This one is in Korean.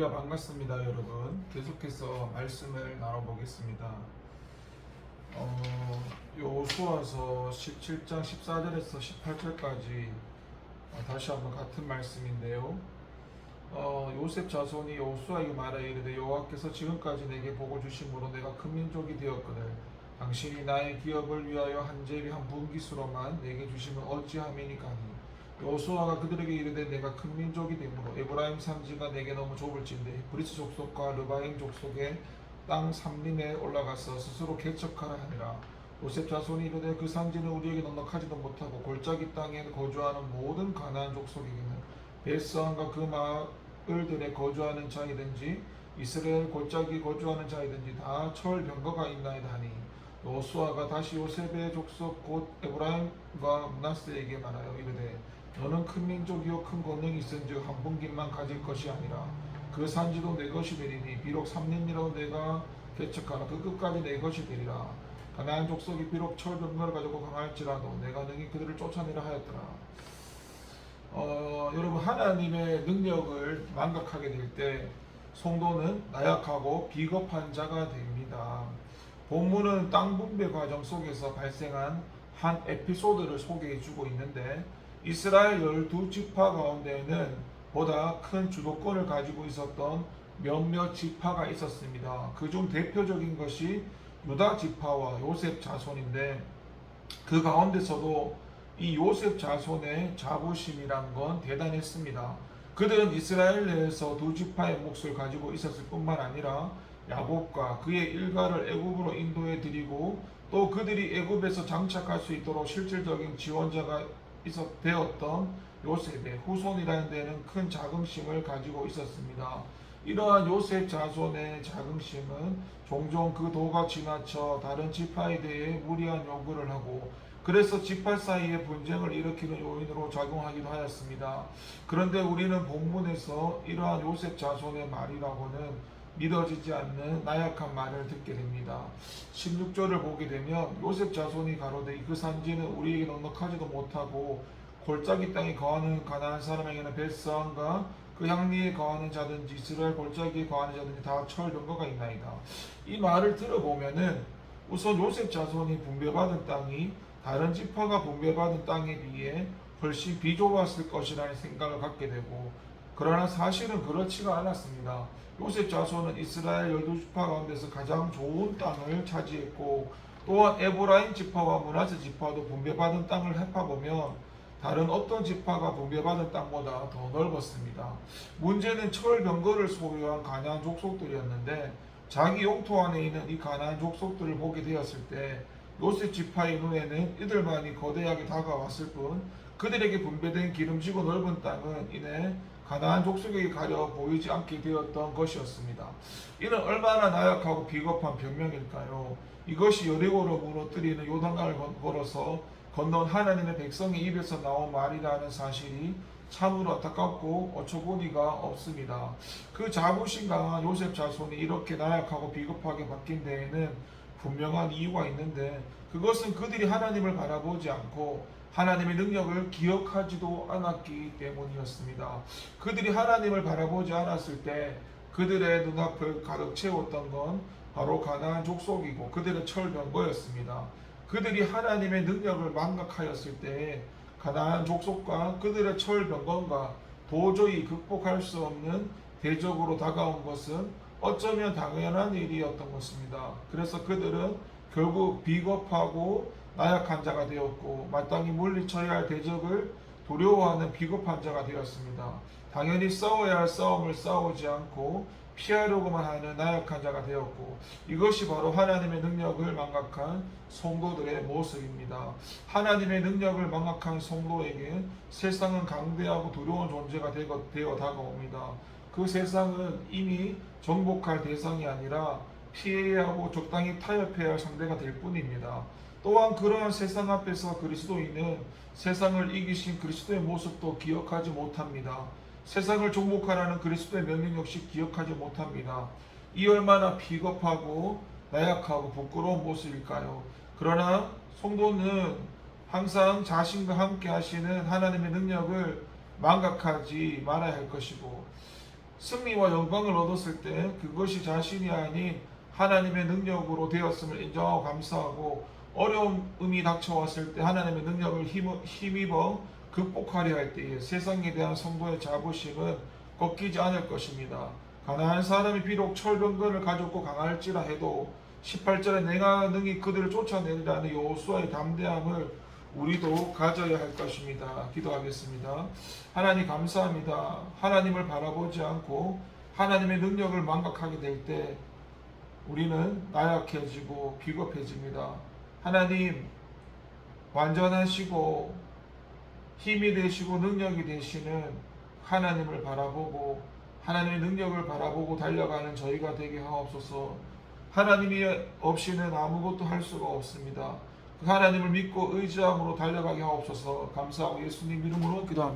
할렐루야 반갑습니다 여러분. 계속해서 말씀을 나눠보겠습니다. 어, 요수와서 17장 14절에서 18절까지 어, 다시 한번 같은 말씀인데요. 어, 요셉 자손이 요수아에게 말하여 이르되 여호와께서 지금까지 내게 복을 주심으로 내가 큰 민족이 되었거늘 당신이 나의 기업을 위하여 한 제비 한 분기수로만 내게 주시면 어찌함이니까니 여호수아가 그들에게 이르되 내가 큰 민족이 되므로 에브라임 산지가 내게 너무 좁을진데 브리스 족속과 르바임 족속의 땅 삼림에 올라가서 스스로 개척하라 하니라. 요셉 자손이 이르되 그 산지는 우리에게 넉넉하지도 못하고 골짜기 땅에 거주하는 모든 가나안 족속에게는 베스함과 그 마을들에 거주하는 자이든지 이스라엘 골짜기 거주하는 자이든지 다 철병거가 있나이다 하니 여호수아가 다시 요셉의 족속 곧 에브라임과 문하스에게 말하여 이르되 너는 큰 민족이요 큰 권능이 있은즉 한 분기만 가질 것이 아니라 그 산지도 내 것이 되리니 비록 삼년이라도 내가 개척하라. 그 끝까지 내 것이 되리라. 가나안 족속이 비록 철병거를 가지고 강할지라도 내가 능히 그들을 쫓아내라 하였더라. 어, 여러분 하나님의 능력을 망각하게 될때 성도는 나약하고 비겁한 자가 됩니다. 본문은 땅 분배 과정 속에서 발생한 한 에피소드를 소개해 주고 있는데 이스라엘 열두 지파 가운데에는 보다 큰 주도권을 가지고 있었던 몇몇 지파가 있었습니다. 그 중 대표적인 것이 유다 지파와 요셉 자손인데 그 가운데서도 이 요셉 자손의 자부심이란 건 대단했습니다. 그들은 이스라엘 내에서 두 지파의 몫을 가지고 있었을 뿐만 아니라 야곱과 그의 일가를 애굽으로 인도해 드리고 또 그들이 애굽에서 장착할 수 있도록 실질적인 지원자가 되었던 요셉의 후손이라는 데는 큰 자긍심을 가지고 있었습니다. 이러한 요셉 자손의 자긍심은 종종 그 도가 지나쳐 다른 지파에 대해 무리한 요구를 하고 그래서 지파 사이에 분쟁을 일으키는 요인으로 작용하기도 하였습니다. 그런데 우리는 본문에서 이러한 요셉 자손의 말이라고는 믿어지지 않는 나약한 말을 듣게 됩니다. 16절을 보게 되면 요셉 자손이 가로되 그 산지는 우리에게 넉넉하지도 못하고 골짜기 땅에 거하는 가나안 사람에게는 벳사함과 그 향리에 거하는 자든지 이스라엘 골짜기에 거하는 자든지 다 철병거가 있나이다. 이 말을 들어보면은 우선 요셉 자손이 분배받은 땅이 다른 지파가 분배받은 땅에 비해 훨씬 비좁았을 것이라는 생각을 갖게 되고 그러나 사실은 그렇지가 않았습니다. 요셉 자손은 이스라엘 열두 지파 가운데서 가장 좋은 땅을 차지했고 또한 에브라임 지파와 문하세 지파도 분배받은 땅을 해파보면 다른 어떤 지파가 분배받은 땅보다 더 넓었습니다. 문제는 철병거를 소유한 가나안 족속들이었는데 자기 용토 안에 있는 이 가나안 족속들을 보게 되었을 때 요셉 지파의 눈에는 이들만이 거대하게 다가왔을 뿐 그들에게 분배된 기름지고 넓은 땅은 이내 가나안 족속에게 가려 보이지 않게 되었던 것이었습니다. 이는 얼마나 나약하고 비겁한 변명일까요? 이것이 여리고로 무너뜨리는 요단강을 걸어서 건넌 하나님의 백성의 입에서 나온 말이라는 사실이 참으로 안타깝고 어처구니가 없습니다. 그 자부심 강한 요셉 자손이 이렇게 나약하고 비겁하게 바뀐 데에는 분명한 이유가 있는데 그것은 그들이 하나님을 바라보지 않고 하나님의 능력을 기억하지도 않았기 때문이었습니다. 그들이 하나님을 바라보지 않았을 때 그들의 눈앞을 가득 채웠던 건 바로 가나안 족속이고 그들의 철병거였습니다. 그들이 하나님의 능력을 망각하였을 때 가나안 족속과 그들의 철병건과 도저히 극복할 수 없는 대적으로 다가온 것은 어쩌면 당연한 일이었던 것입니다. 그래서 그들은 결국 비겁하고 나약한 자가 되었고 마땅히 물리 쳐야 할 대적을 두려워하는 비겁한 자가 되었습니다. 당연히 싸워야 할 싸움을 싸우지 않고 피하려고만 하는 나약한 자가 되었고 이것이 바로 하나님의 능력을 망각한 성도들의 모습입니다. 하나님의 능력을 망각한 성도에게 세상은 강대하고 두려운 존재가 되어, 되어 다가옵니다. 그 세상은 이미 정복할 대상이 아니라 피해야 하고 적당히 타협해야 할 상대가 될 뿐입니다. 또한 그러한 세상 앞에서 그리스도인은 세상을 이기신 그리스도의 모습도 기억하지 못합니다. 세상을 정복하라는 그리스도의 명령 역시 기억하지 못합니다. 이 얼마나 비겁하고 나약하고 부끄러운 모습일까요? 그러나 성도는 항상 자신과 함께 하시는 하나님의 능력을 망각하지 말아야 할 것이고 승리와 영광을 얻었을 때 그것이 자신이 아닌 하나님의 능력으로 되었음을 인정하고 감사하고 어려움이 닥쳐왔을 때 하나님의 능력을 힘- 힘입어 극복하려 할 때에 세상에 대한 성도의 자부심은 꺾이지 않을 것입니다. 가난한 사람이 비록 철병거를 가졌고 강할지라 해도 18절에 내가 능히 그들을 쫓아내리라는 여호수아의 담대함을 우리도 가져야 할 것입니다. 기도하겠습니다. 하나님 감사합니다. 하나님을 바라보지 않고 하나님의 능력을 망각하게 될 때 우리는 나약해지고 비겁해집니다. 하나님 완전하시고 힘이 되시고 능력이 되시는 하나님을 바라보고 하나님의 능력을 바라보고 달려가는 저희가 되게 하옵소서. 하나님이 없이는 아무것도 할 수가 없습니다. 그 하나님을 믿고 의지함으로 달려가게 하옵소서. 감사하고 예수님 이름으로 기도합니다.